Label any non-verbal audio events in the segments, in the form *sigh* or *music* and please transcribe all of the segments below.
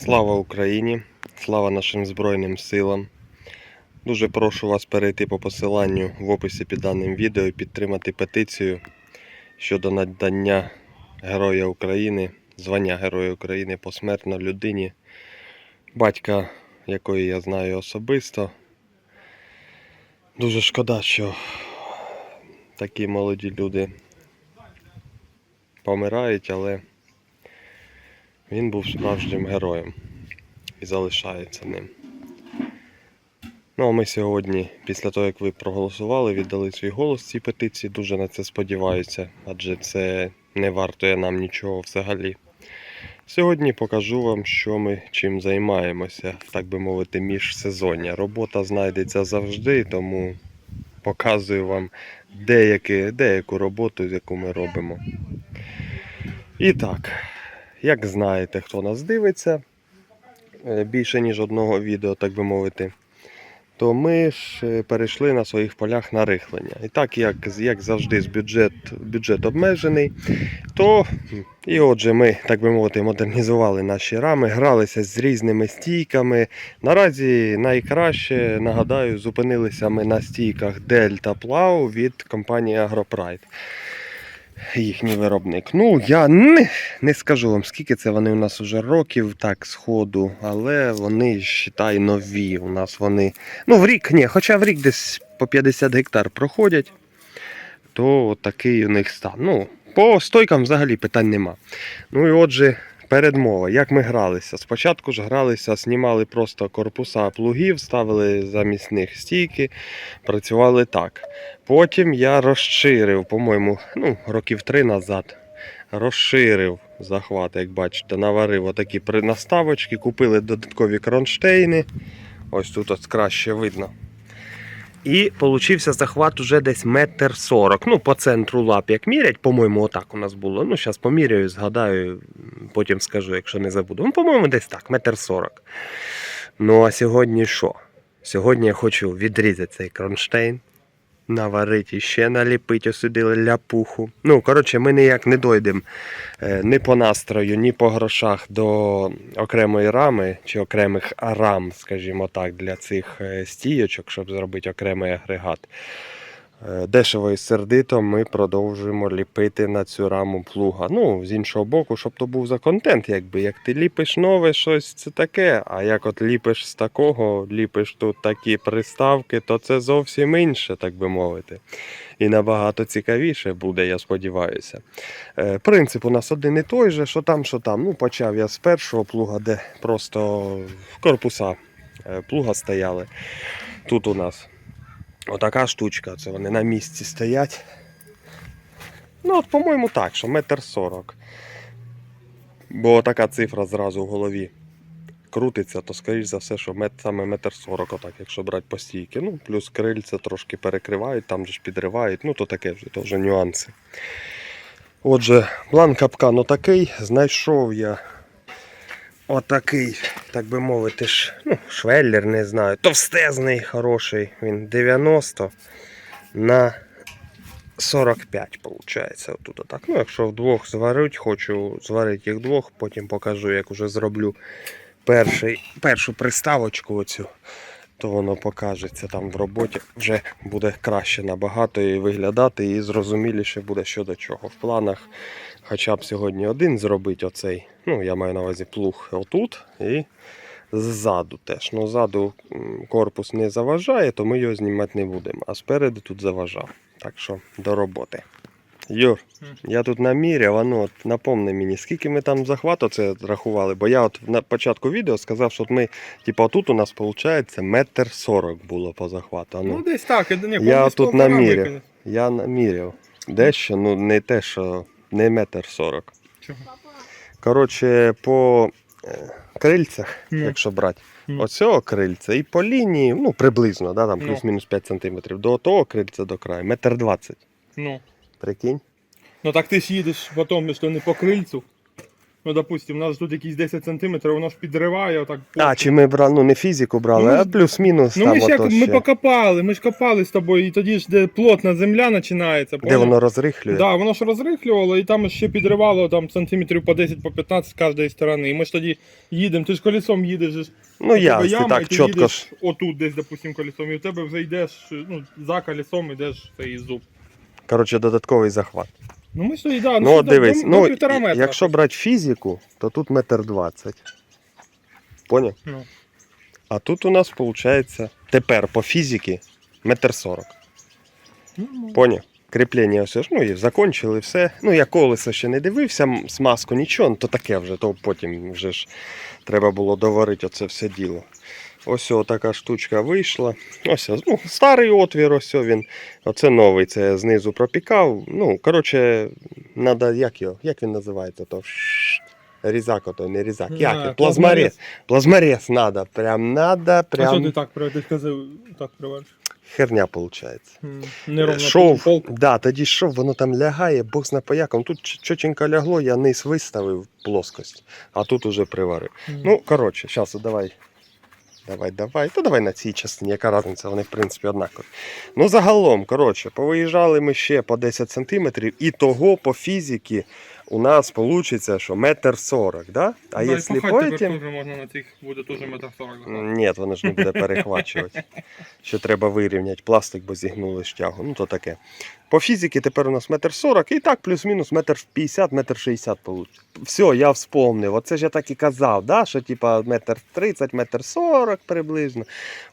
Слава Україні! Слава нашим Збройним силам! Дуже прошу вас перейти по посиланню в описі під даним відео і підтримати петицію щодо надання Героя України, звання Героя України посмертно людині, батька якої я знаю особисто. Дуже шкода, що такі молоді люди помирають, але він був справжнім героєм і залишається ним. Ну а ми сьогодні, після того як ви проголосували, віддали свій голос цій петиції, дуже на це сподіваюся, адже це не вартує нам нічого взагалі. Сьогодні покажу вам, що ми чим займаємося, так би мовити, міжсезоння. Робота знайдеться завжди, тому показую вам деякі, деяку роботу, яку ми робимо. І так, як знаєте, хто нас дивиться, е, більше ніж одного відео, так би мовити, то ми ж е, перейшли на своїх полях на рихлення. І так, як, як завжди, бюджет, бюджет обмежений, то і отже, ми, так би мовити, модернізували наші рами, гралися з різними стійками. Наразі найкраще, нагадаю, зупинилися ми на стійках Delta Plow від компанії AgroPride їхній виробник. Ну, я не, не скажу вам, скільки це вони у нас вже років, так, сходу, але вони, считай, нові. У нас вони. Ну, в рік, ні, хоча в рік десь по 50 гектар проходять, то такий у них стан. Ну, по стойкам взагалі питань нема. Ну і отже, передмова, як ми гралися. Спочатку ж гралися, знімали просто корпуса плугів, ставили замість них стійки, працювали так. Потім я розширив, по-моєму, ну, років три назад. Розширив захват, як бачите, наварив отакі при- наставочки, купили додаткові кронштейни. Ось тут ось краще видно. І получився захват уже десь метр сорок. Ну, по центру лап, як мірять, по-моєму, отак у нас було. Ну, зараз поміряю, згадаю, потім скажу, якщо не забуду. Ну, по-моєму, десь так, метр сорок. Ну, а сьогодні що? Сьогодні я хочу відрізати цей кронштейн, наварити ще наліпити сюди ляпуху. Ну, коротше, ми ніяк не дойдемо е, ні по настрою, ні по грошах до окремої рами чи окремих рам, скажімо так, для цих е, стійочок, щоб зробити окремий агрегат. Е, Дешево і сердито ми продовжуємо ліпити на цю раму плуга. Ну, з іншого боку, щоб то був за контент, якби як ти ліпиш нове щось, це таке. А як от ліпиш з такого, ліпиш тут такі приставки, то це зовсім інше, так би мовити. І набагато цікавіше буде, я сподіваюся. Е, Принцип у нас один і той же, що там, що там. Ну, почав я з першого плуга, де просто корпуса е, плуга стояли. Тут у нас Отака штучка, це вони на місці стоять. Ну, от, по-моєму, так, що метр сорок. Бо така цифра зразу в голові крутиться, то скоріш за все, що мет, саме метр сорок, отак, якщо брати по стійки. Ну, плюс крильця трошки перекривають, там же ж підривають, ну то таке вже, то вже нюанси. Отже, план капкану такий, знайшов я отакий, так би мовити, ж, ну, швеллер, не знаю, товстезний, хороший, він 90 на 45, виходить. Отут так. Ну, якщо вдвох зварить, хочу зварити їх двох, потім покажу, як вже зроблю перший, першу приставочку оцю, то воно покажеться там в роботі. Вже буде краще набагато і виглядати, і зрозуміліше буде що до чого. В планах хоча б сьогодні один зробити оцей. Ну, я маю на увазі плуг отут і ззаду теж. Ну, ззаду корпус не заважає, то ми його знімати не будемо. А спереду тут заважав. Так що до роботи. Юр, я тут наміряв, а ну от напомни мені, скільки ми там захвату це рахували, бо я от на початку відео сказав, що от ми, типу, тут у нас виходить метр сорок було по захвату. А Ну, ну, десь так, ні, я тут наміряв. Я наміряв. Дещо, ну не те, що не метр сорок. Чого? Коротше, по е, крильцях, Ну. якщо брати, Ну. оцього крильця і по лінії, ну приблизно, да, там Ну. плюс-мінус 5 см, до того крильця до краю, метр двадцять. Ну. Прикинь? ну так ти ж їдеш потім, що не по крильцю. Ну, допустим, у нас тут якісь 10 см, воно ж підриває отак. А, чи ми брали, ну не фізику брали, Ну, а плюс-мінус Ну там ми ж як ото ми ще. покопали, ми ж копали з тобою, і тоді ж де плотна земля починається. Де поняв? воно розрихлює. Да, воно ж розрихлювало, і там ще підривало там сантиметрів по 10 по 15 з кожної сторони. І ми ж тоді їдемо, ти ж колесом їдеш. ж, Ну яма, так ти чітко їдеш ж. Отут десь, допустим, колесом, і в тебе вже йдеш, ну, за колесом йдеш цей зуб. Коротше, додатковий захват. Ну ми тоді, да, Ну, що от до- дивись, до, ну, до півтора метра. якщо брати фізику, то тут метр двадцять. Поняв? Ну. А тут у нас виходить тепер по фізиці метр сорок. Ну, Поняв? Кріплення все ж, ну і закончили все. Ну, я колесо ще не дивився, смазку нічого, ну, то таке вже, то потім вже ж треба було доварити оце все діло. Ось така штучка вийшла. Ось, ну, старий отвір, ось він. Оце новий, це я знизу пропікав. Ну, коротше, надо, як його, як він називається? То? Різак, ото не різак. Як? Плазморез. Плазморез надо. Прям надо, А що прям ти так ти сказав, так привариш? херня виходить. Неровно Шов, да, тоді шов, воно там лягає, бог зна по якому. Тут чотенько лягло, я низ виставив плоскость, а тут уже приварив. Ну, коротше, зараз давай. Давай, давай. То давай на цій частині, яка різниця, вони в принципі однакові. Ну, загалом, коротше, повиїжджали ми ще по 10 см, і того по фізиці у нас вийде, що метр сорок, да? А да, якщо потім... можна на цих буде теж метр сорок. Ні, воно ж не буде *laughs* перехвачувати. Ще треба вирівняти пластик, бо зігнули штягу. Ну то таке. По фізиці тепер у нас метр сорок, і так плюс-мінус метр п'ятдесят, метр шістдесят получить. Все, я вспомнив. Оце ж я так і казав, да? що типа метр тридцять, метр сорок приблизно.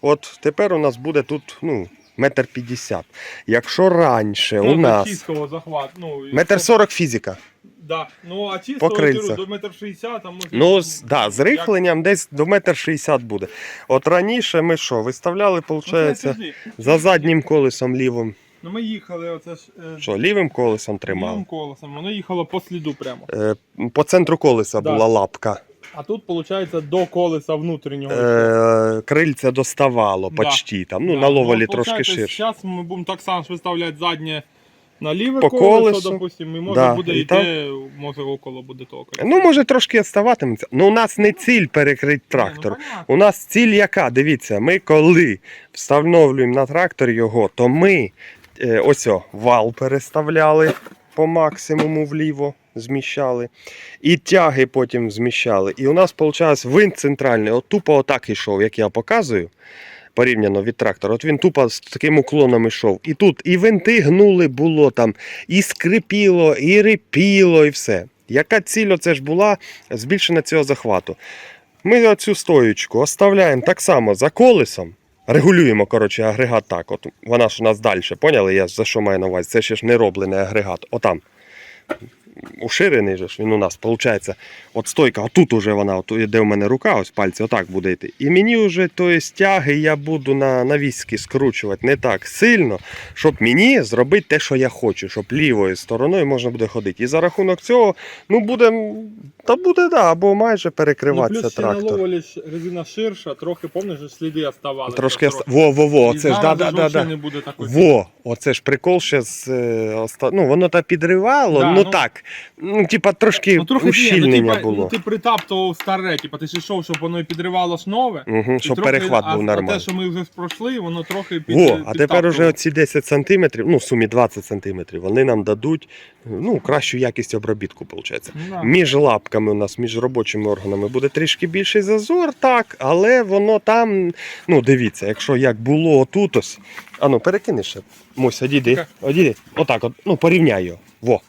От тепер у нас буде тут, ну, метр п'ятдесят. Якщо раніше у нас захват. Ну, метр сорок фізика. Да. Ну, а чистого до метр шістдесят, а може... Ну, да, з рихленням десь до метр шістдесят буде. От раніше ми що, виставляли, Ну, виходить, подожди. за заднім колесом лівим. Ну, ми їхали, оце ж... е, Що, лівим колесом лівим колесом, воно їхало по сліду прямо. Е, по центру колеса Да. була лапка. А тут, виходить, до колеса внутрішнього. Е, крильце доставало Да. почти там. Ну, на ловелі трошки ширше. Зараз ми будемо так само ж виставляти заднє на ліве По колесо, колесу. допустим, і може Да, буде і йти, може около буде того колеса. Ну, може, трошки оставатиметься. Ну, у нас не ціль перекрити трактор. Ні, ну, понятно. У нас ціль яка? Дивіться, ми коли встановлюємо на трактор його, то ми ось о, вал переставляли по максимуму вліво, зміщали. І тяги потім зміщали. І у нас, виходить, винт центральний, от тупо отак йшов, як я показую. Порівняно від трактора, от він тупо з таким уклоном йшов. І тут і винти гнули було там, і скрипіло, і рипіло, і все. Яка ціль оце ж була збільшення цього захвату? Ми оцю стоючку оставляємо так само за колесом. Регулюємо, коротше, агрегат так. От вона ж у нас далі, поняли? Я за що маю на увазі? Це ще ж не роблений агрегат. Отам. Уширений же ж він у нас, виходить, от стойка, а тут уже вона, от, де в мене рука, ось пальці, отак буде йти. І мені вже тої стяги я буду на, на віски скручувати не так сильно, щоб мені зробити те, що я хочу, щоб лівою стороною можна буде ходити. І за рахунок цього, ну буде, та буде, да, або майже Ну, перекриватися плюс ще на трактор. ловолі резина ширша, трохи, помниш, сліди оставалися. Трошки трохи. во, во, во, І це ж да, да, да, да. не буде такої. Во, оце ж прикол ще з е, оста... ну воно та підривало, Да, ну, ну- так. Ну, типа трошки Ну, трохи ущільнення ну, типа, було. Ну, ти притаптував старе, типа, ти ж йшов, щоб воно і підривало нове. Угу, щоб трохи- перехват а, був А нормальний. те, що ми вже пройшли, воно трохи під, Во, а тепер уже оці 10 сантиметрів, ну в сумі 20 сантиметрів, вони нам дадуть ну, кращу якість обробітку, виходить. Ну, да. Між лапками у нас, між робочими органами буде трішки більший зазор, так, але воно там, ну дивіться, якщо як було отут ось. А ну перекини ще. Мусь, одійди, одійди. Отак, от, ну порівняй його. Во.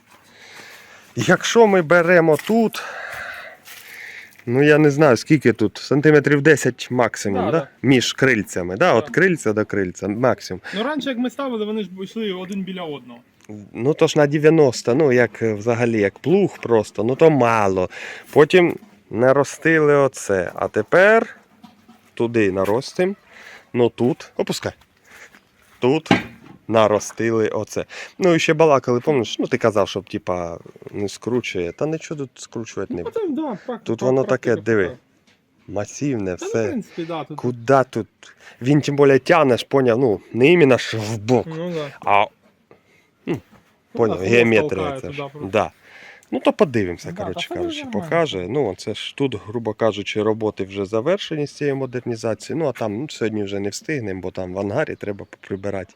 Якщо ми беремо тут, ну я не знаю, скільки тут, сантиметрів 10 максимум, Да, да, да. між крильцями. Да, От крильця до крильця, максимум. Ну раніше, як ми ставили, вони ж йшли один біля одного. Ну то ж на 90, ну як взагалі, як плуг просто, ну то мало. Потім наростили оце. А тепер туди наростим. Ну тут, опускай. Тут наростили оце. Ну і ще балакали, пам'ятаєш, ну ти казав, щоб типа не скручує. Та нічого тут скручувати не Ну, буде. потім, да, Тут воно таке, диви. Масивне, Та, ну, в все. принципі, да, тут. Куда тут? Він тим більше тянеш, поняв, ну, не іменно ж в бок. Ну, да. А Ну, Поняв, геометрія це ж. туди. Да. Ну то подивимося, Да, коротше кажучи, покаже. Ну, це ж тут, грубо кажучи, роботи вже завершені з цієї модернізації. Ну а там ну, сьогодні вже не встигнемо, бо там в ангарі треба поприбирати.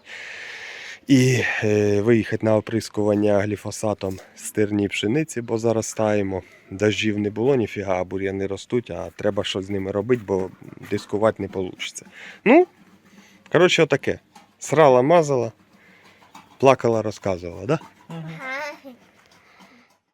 І е, виїхати на оприскування гліфосатом стерні пшениці, бо зараз стаємо. Дождів не було, ніфіга, а бур'яни ростуть, а треба щось з ними робити, бо дискувати не вийде. Ну, коротше, отаке. Срала, мазала, плакала, розказувала, да? Мгм.